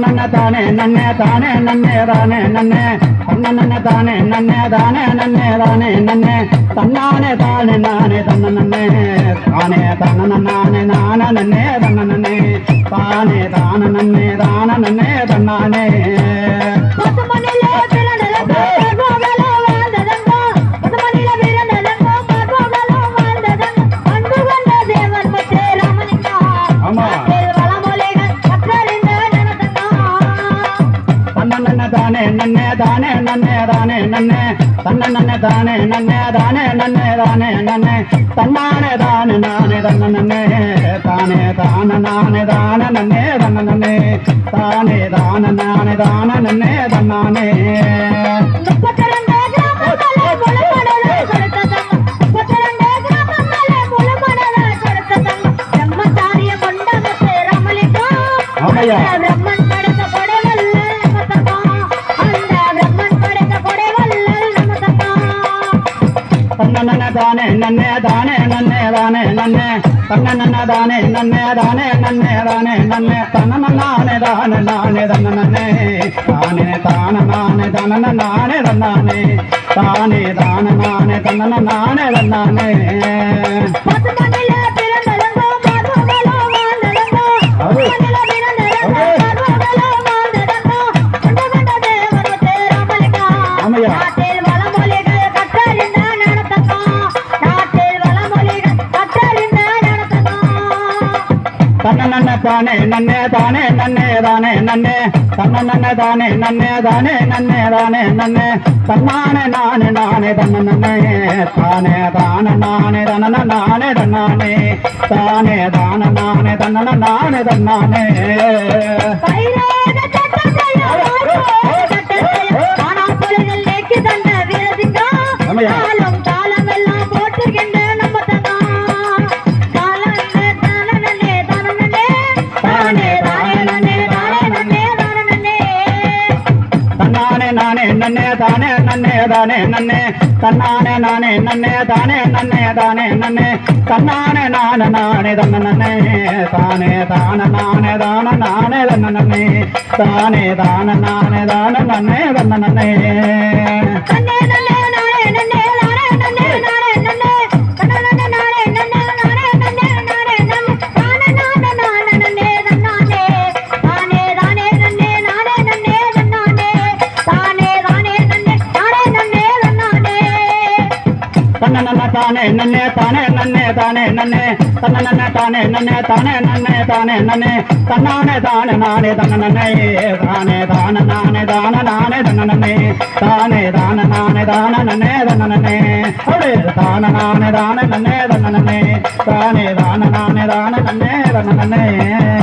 நன்ன தானே நன்னே தானே நன்னே தானே நன்னே தன்ன நன்ன தானே நன்னே தானே நன்னே தானே நன்னே தன்னானே தானே நானே தன்ன நன்னே தானே தான நானே ஜனதங்கம் தன்ன நன்ன தானே நன்னே தானே நன்னே தானே நன்னே. தன்ன நன்ன தானே நன்னே தானே நன்னே. தானே நன்னே தன்னானே தானே நானே தன்ன நன்னே தானே தான நானே தான நன்னே தன்ன நன்னே தானே தான நானே தான நன்னே தன்னானே. தானே நன்னே தானே நன்னே. தானே நன்னே தன்ன நன்ன தானே நன்னே தானே நன்னே. தானே நன்னே தன்ன நானே தானே நானே தன்ன நன்னே. தானே தான நானே தன்ன நானே தன்னானே. தானே தான நானே தன்ன நானே தன்னானே. தன்ன நன்ன தானே நன்னே தானே நன்னே தானே நன்னே. தன்ன நன்ன தானே நன்னே தானே நன்னே தானே நன்னே. தன்னானே நானே நானே தன்ன நன்னே தானே தான நானே தன நானே தன்னானே. தானே தான நானே தன்ன நானே தன்னானே. நானே நன்னே தானே நன்னே தானே நன்னே. தன்னானே நானே நன்னே தானே நன்னே தானே நன்னே. தன்னானே நானே நானே தன்ன நன்னே. தானே தான நானே தான நானே தன்ன நன்னே. தானே தான நானே தான நன்னே தன்ன நன்னே நன்னே, தானே நன்னே தானே நன்னே தானே நன்னே. தன்ன நன்ன தானே நன்னே தானே நன்னே தானே நன்னே. தன்னானே தானே நானே தன்ன நன்னே தானே தான நானே தான நானே தன்ன நன்னே. தானே தான நானே தான நன்னே தன்ன நன்னே. அவளே தான நானே தான நன்னே தன்ன நன்னே. தானே தான நானே தான நன்னே தன்ன நன்னே.